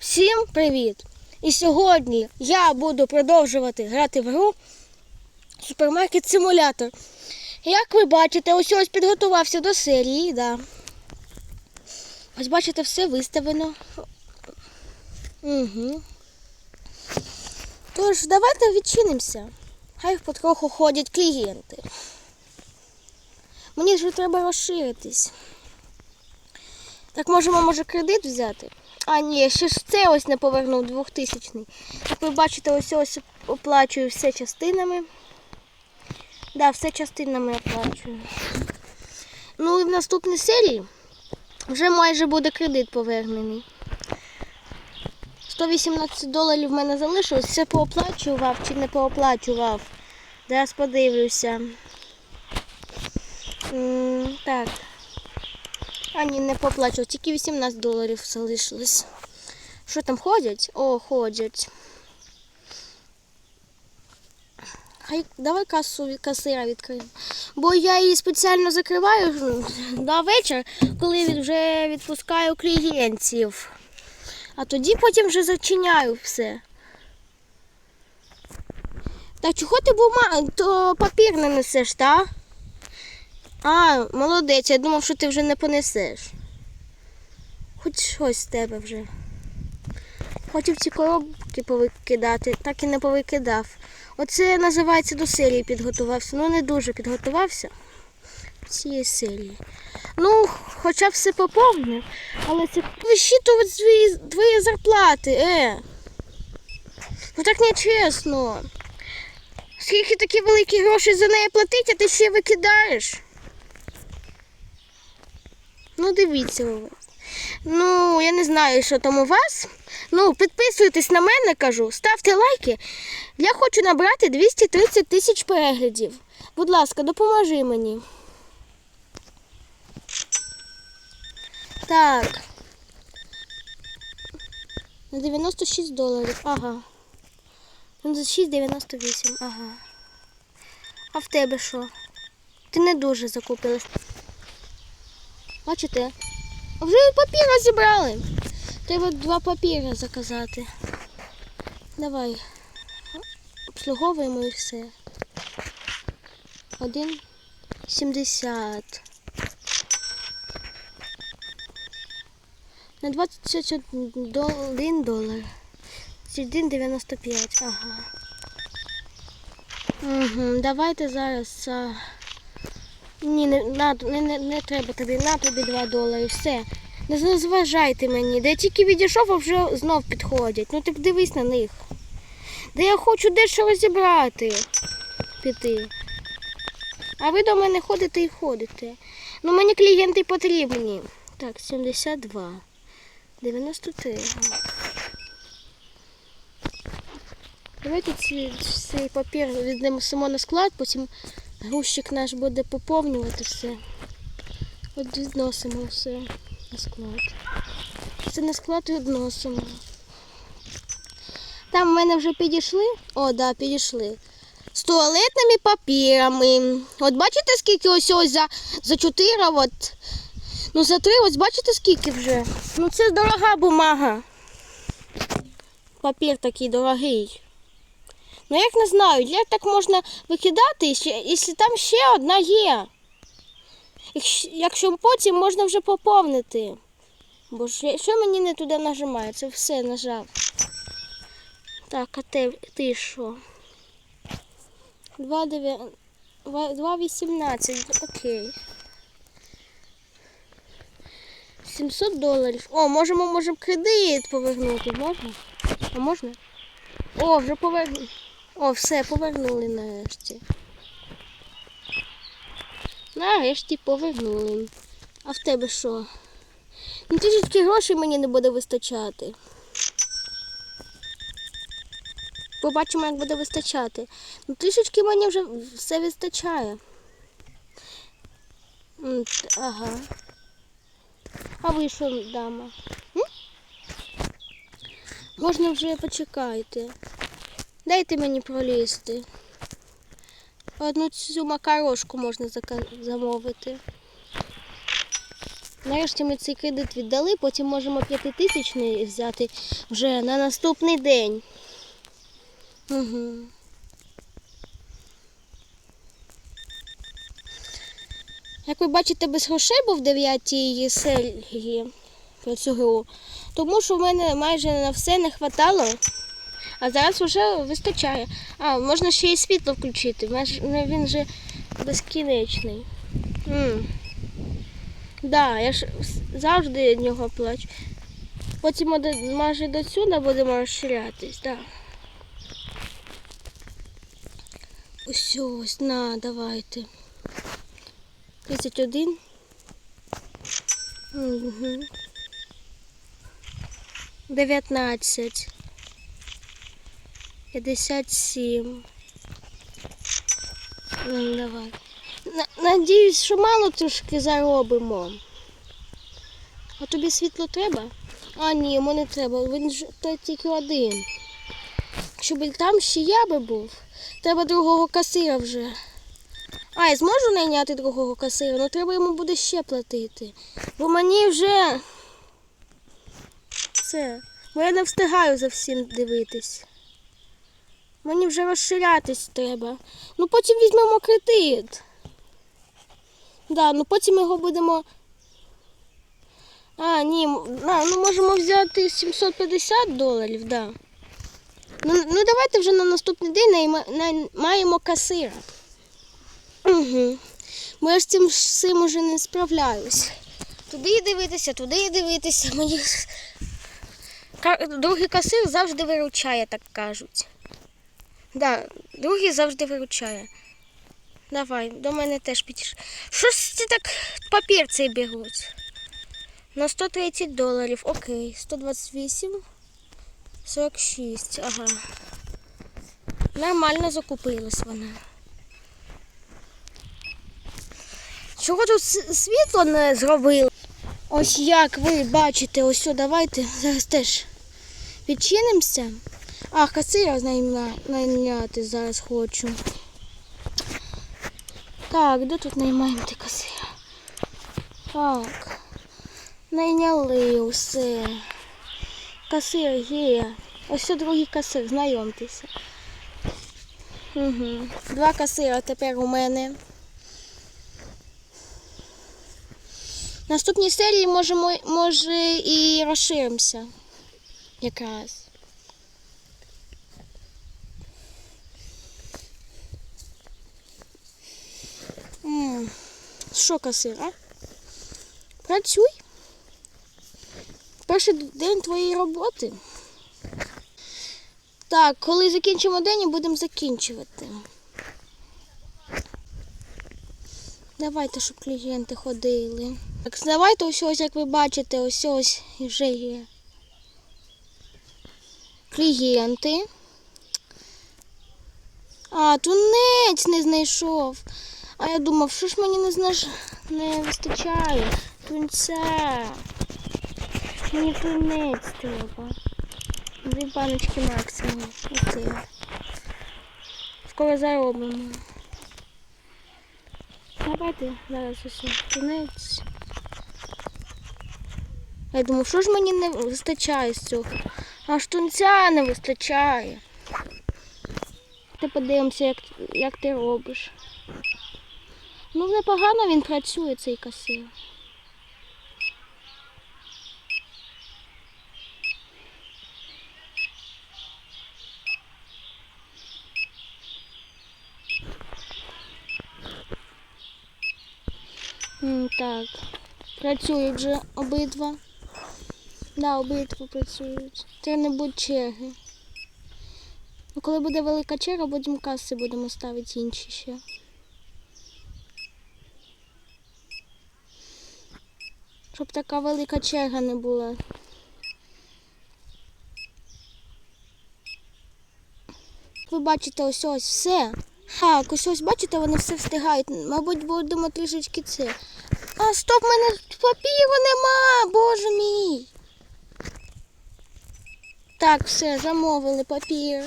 Всім привіт! І сьогодні я буду продовжувати грати в гру Супермаркет Симулятор. Як ви бачите, ось ось підготувався до серії, да. Ось бачите, все виставлено. Угу. Тож, давайте відчинимося. Хай потроху ходять клієнти. Мені ж треба розширитись. Так можемо, може, кредит взяти? А, ні, ще ж це ось не повернув 2000 Як ви бачите, ось ось оплачую все частинами. Да, все частинами оплачую. Ну і в наступній серії вже майже буде кредит повернений. 118 доларів в мене залишилось. Все пооплачував чи не пооплачував. Зараз подивлюся. М, Так. А ні, не поплачу, тільки 18 доларів залишилось. Що там ходять? О, ходять. Хай давай касу від касира відкриємо. Бо я її спеціально закриваю на вечір, коли вже відпускаю клієнтів. А тоді потім вже зачиняю все. Так чого ти бума... то папір не несеш, так? А, молодець, я думав, що ти вже не понесеш. Хоч щось з тебе вже. Хотів ці коробки повикидати, так і не повикидав. Оце називається до серії підготувався. Ну не дуже підготувався цієї серії. Ну, хоча все поповнив, але це вищитувати свої твої зарплати, е. Ну так не чесно. Скільки такі великі гроші за неї платить, а ти ще викидаєш? Ну, дивіться вас. Ну, я не знаю, що там у вас. Ну, підписуйтесь на мене, кажу, ставте лайки. Я хочу набрати 230 тисяч переглядів. Будь ласка, допоможи мені. Так. На 96 доларів. Ага. На 6,98. Ага. А в тебе що? Ти не дуже закупилась. Бачите? Вже і папір зібрали. Треба два папіри заказати. Давай. Обслуговуємо і все. Один сімдесят. На 21 долар. 1,95. Ага. Угу, давайте зараз. Ні, не, на, не, не, не треба тобі, на тобі 2 долари, все. Не зважайте мені. Де я тільки відійшов, а вже знов підходять. Ну ти дивись на них. Де я хочу дещо розібрати. Піти. А ви до мене ходите і ходите. Ну мені клієнти потрібні. Так, 72. 93. Давайте ці, цей папір віднесемо на склад, потім грузчик наш буде поповнювати все. От відносимо все на склад. Це на склад відносимо. Там в мене вже підійшли. О, да, підійшли. З туалетними папірами. От бачите, скільки ось ось за, за 4, от. Ну за 3, ось бачите, скільки вже. Ну це дорога бумага. Папір такий дорогий. Ну як не знаю, як так можна викидати, якщо там ще одна є. Якщо- потім можна вже поповнити. Бо що мені не туди нажимає? Це все нажав. Так, а ти, ти що? 2,18. Окей. 700 доларів. О, можемо, можемо кредит повернути. Можна? А можна? О, вже повернули. О, все, повернули нарешті. Нарешті повернули. А в тебе що? Ну трішечки грошей мені не буде вистачати. Побачимо, як буде вистачати. Ну трішечки мені вже все вистачає. Ага. А ви що, дама? М? Можна вже почекайте. Дайте мені пролізти. Одну цю макарошку можна замовити. Нарешті ми цей кредит віддали, потім можемо п'ятитисячний взяти вже на наступний день. Угу. Як ви бачите, без грошей був в дев'ятій серії про цю гру, тому що в мене майже на все не хватало, а зараз вже вистачає. А, можна ще й світло включити, він же безкінечний. М. Да, я ж завжди нього плачу. Потім майже до сюди будемо розширятись, так. Да. Ось ось, на, давайте. 31. Угу. 19. 57. Ну, давай. Надіюсь, що мало трошки заробимо. А тобі світло треба? А, ні, йому не треба. Він ж то тільки один. Щоб там ще я би був. Треба другого касира вже. А, я зможу найняти другого касира, але треба йому буде ще платити. Бо мені вже це. Бо я не встигаю за всім дивитись. Мені вже розширятись треба. Ну потім візьмемо кредит. Да, ну потім його будемо. А, ні, а, ну можемо взяти 750 доларів, да. Ну, ну давайте вже на наступний день наймаємо касира. Угу. Бо я з цим всім уже не справляюсь. Туди дивитися, туди дивитися. Мені... Другий касир завжди виручає, так кажуть. Да, другий завжди виручає. Давай, до мене теж підійш. Щось ці так папір цей беруть. На 130 доларів. Окей. 128. 46. Ага. Нормально закупилась вона. Чого тут світло не зробили? Ось як ви бачите, ось давайте зараз теж відчинимося. А, касира найняти зараз хочу. Так, де тут наймаємо ти касира? Так. Найняли усе. Касир є. Ось другий касир, знайомтеся. Угу. Два касира тепер у мене. В наступній серії можемо, може і розширимося. Якраз. М, Що касир? Працюй. Перший день твоєї роботи. Так, коли закінчимо день, і будемо закінчувати. Давайте, щоб клієнти ходили. Так, давайте ось ось, як ви бачите, ось ось вже є. Клієнти. А, тунець не знайшов. А я думав, що ж мені не знаш... не вистачає. Тунця. Мені тунець треба. Дві баночки максимум. Оце. Скоро заробимо. Давайте зараз усе. Тунець. Я думаю, що ж мені не вистачає з цього? Аж тунця не вистачає. Ти подивимося, як, як ти робиш. Ну, непогано він працює, цей касир. Так, працюють вже обидва. Да, обидва працюють. Це не будь черги. Ну, коли буде велика черга, будемо каси будемо ставити інші ще. Щоб така велика черга не була. Ви бачите ось ось все. Так, ось ось бачите, вони все встигають. Мабуть, будемо трішечки це. А, стоп, в мене папіру нема, боже мій. Так, все, замовили папір.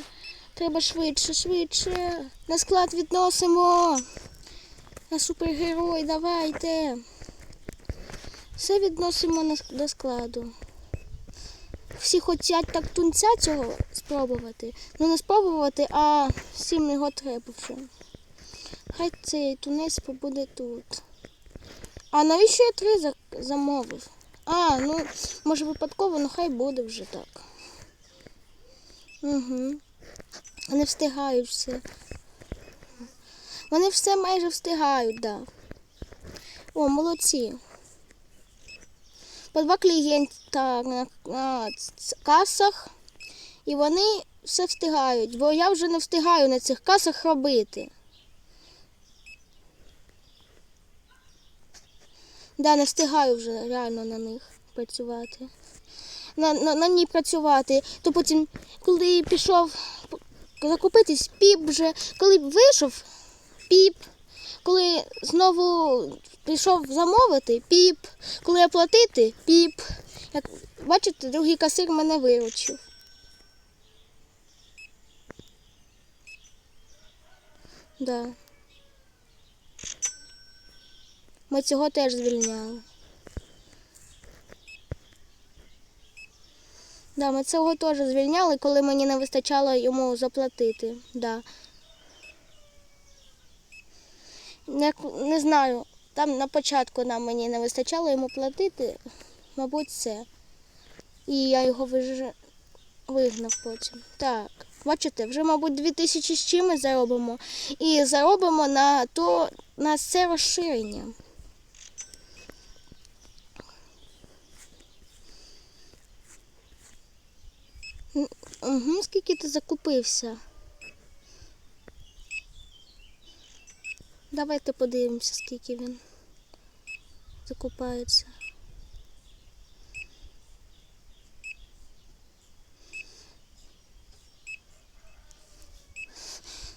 Треба швидше, швидше. На склад відносимо. На супергерой, давайте. Все відносимо до складу. Всі хочуть так тунця цього спробувати. Ну не спробувати, а всім його треба вже. Хай цей тунець побуде тут. А навіщо я три замовив? А, ну, може випадково, ну хай буде вже так. Угу. Вони встигають все. Вони все майже встигають, так. Да. О, молодці. По два клієнта на, на касах, і вони все встигають, бо я вже не встигаю на цих касах робити. Да, не встигаю вже реально на них працювати. На, на, на ній працювати. То потім, коли пішов закупитись, піп вже, коли вийшов, піп. Коли знову пішов замовити, піп. Коли оплатити, піп. Як бачите, другий касир мене виручив. Да. Ми цього теж звільняли. Да, ми цього теж звільняли, коли мені не вистачало йому заплатити. Да. Не, не знаю, там на початку нам мені не вистачало йому платити, мабуть, це. І я його виж... вигнав потім. Так, бачите, вже, мабуть, дві тисячі з чимось заробимо. І заробимо на то на це розширення. Угу, скільки ти закупився? Давайте подивимося, скільки він закупається.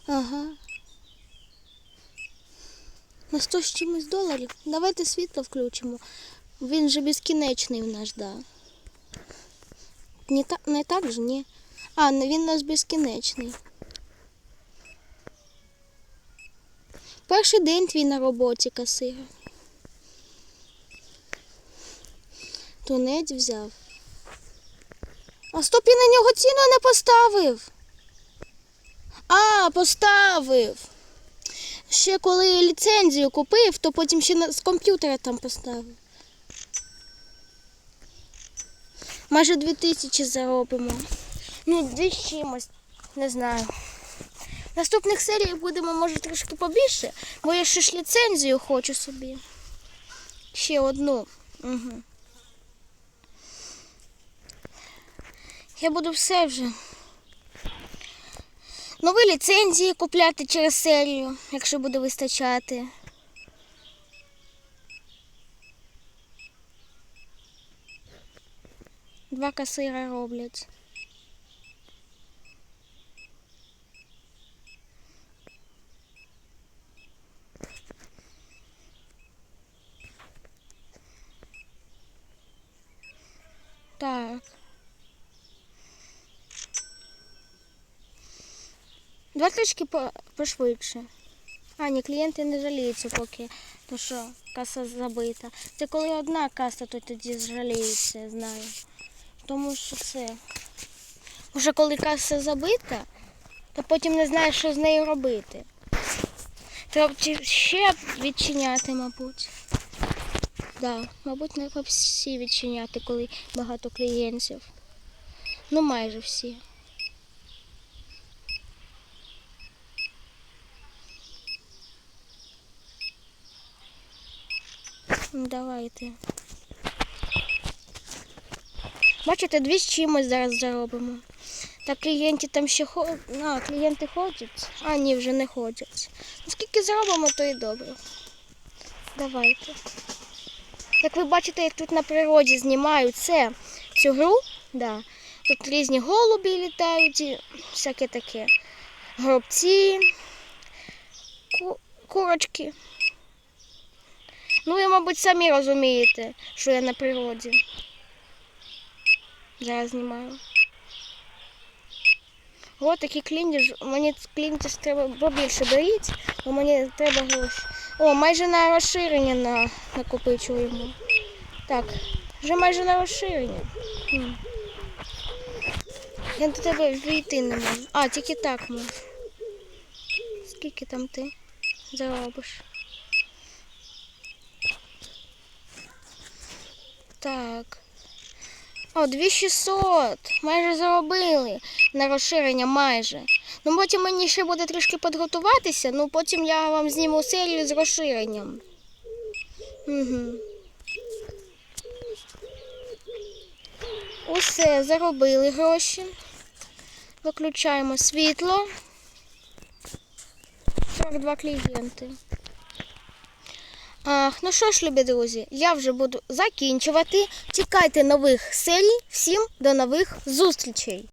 Ага. На 100 з чимось доларів. Давайте світло включимо. Він же безкінечний в наш, да. Не, та, не так же, ні. А, він у нас безкінечний. Перший день твій на роботі, касира. Тунець взяв. А стоп, я на нього ціну не поставив. А, поставив. Ще коли ліцензію купив, то потім ще з комп'ютера там поставив. Майже дві тисячі заробимо. Ну, дві чимось, не знаю. Наступних серіях будемо, може, трошки побільше, бо я ще ж ліцензію хочу собі. Ще одну. Угу. Я буду все вже. Нові ліцензії купляти через серію, якщо буде вистачати. Два касира роблять. Так. Два трішки пошвидше. А, ні, клієнти не жаліються поки, то що каса забита. Це коли одна каса, то тоді жаліються, я знаю. Тому що це. Уже коли каса забита, то потім не знаєш, що з нею робити. Треба ще відчиняти, мабуть. Да, мабуть, треба всі відчиняти, коли багато клієнтів. Ну, майже всі. Давайте. Бачите, дві з чимось зараз заробимо. Та клієнти там ще ходять. А, клієнти ходять. А, ні, вже не ходять. Скільки заробимо, то і добре. Давайте. Як ви бачите, як тут на природі знімаю це, цю гру, да. тут різні голубі літають і всяке таке. Гробці, ку- курочки. Ну, ви, мабуть, самі розумієте, що я на природі. Зараз знімаю. Ось такі клінті, ж- мені клінті ж треба побільше беріть, бо мені треба гроші. О, майже на розширення на, накопичуємо. Так, вже майже на розширення. Я до тебе війти не можу. А, тільки так можу. Скільки там ти заробиш? Так. О, 2600. Майже заробили на розширення майже. Ну потім мені ще буде трішки підготуватися, ну потім я вам зніму серію з розширенням. Угу. Усе, заробили гроші. Виключаємо світло. 42 клієнти. Ах, ну що ж, любі друзі, я вже буду закінчувати. Чекайте нових серій. Всім до нових зустрічей!